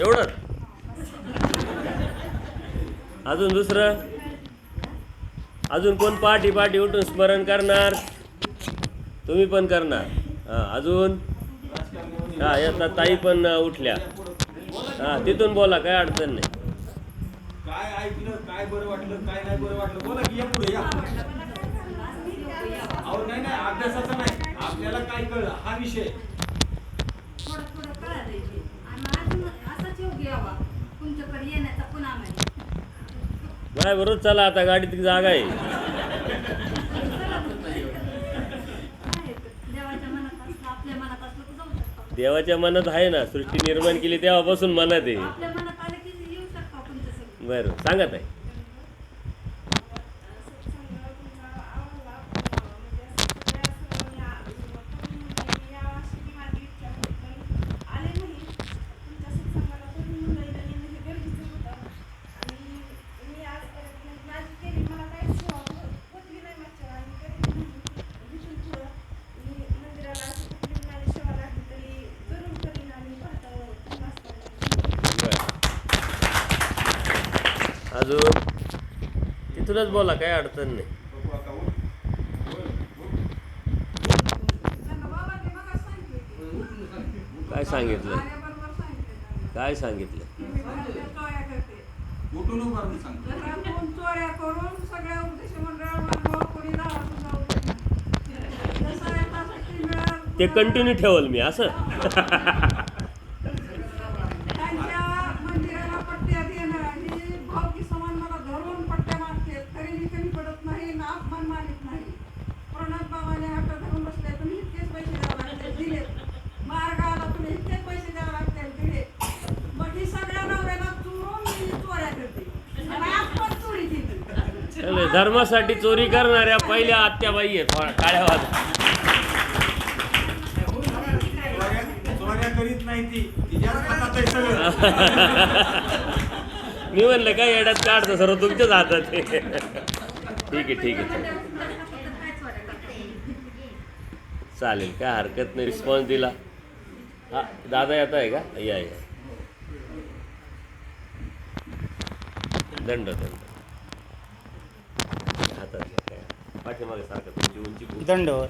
एवढं? अजून दुसरं? अजून कोण पाठी पाठी उठून स्मरण करणार? तुम्ही पण करणार. हां अजून? हां याचा ताई पण उठल्या. हां तिथून बोला काय अडचण नाही. काय ऐकलं काय बरं वाटलं काय नाही बरं वाटलं बोला की या पुढे या. अहो नाही नाही अभ्यासाचा नाही. आपल्याला काय कळलं हा विषय. नाही बरोबर चला आता? गाडीत जागा आहे. देवाच्या मनात आहे ना सृष्टी निर्माण केली तेव्हापासून मनात आहे. बरं सांगत आहे अजून तिथूनच बोला काही अडचण नाही. काय सांगितलं? काय सांगितलं? ते कंटिन्यू ठेवल मी असं? चालेल. धर्मासाठी चोरी करणाऱ्या पहिल्या आत्याबाई आहेत. वा- काळ्या वाज मी म्हणलं काय येड्यात काढतं सर्व तुमच्याच हातात ठीक आहे ठीक आहे. चालेल. चालेल काय हरकत नाही. रिस्पॉन्स दिला. हा दादा येत आहे का? या या. दंड दंड. हातात घ्या. पाठीमागे सारखं तुमची उंची खूप. दंडवर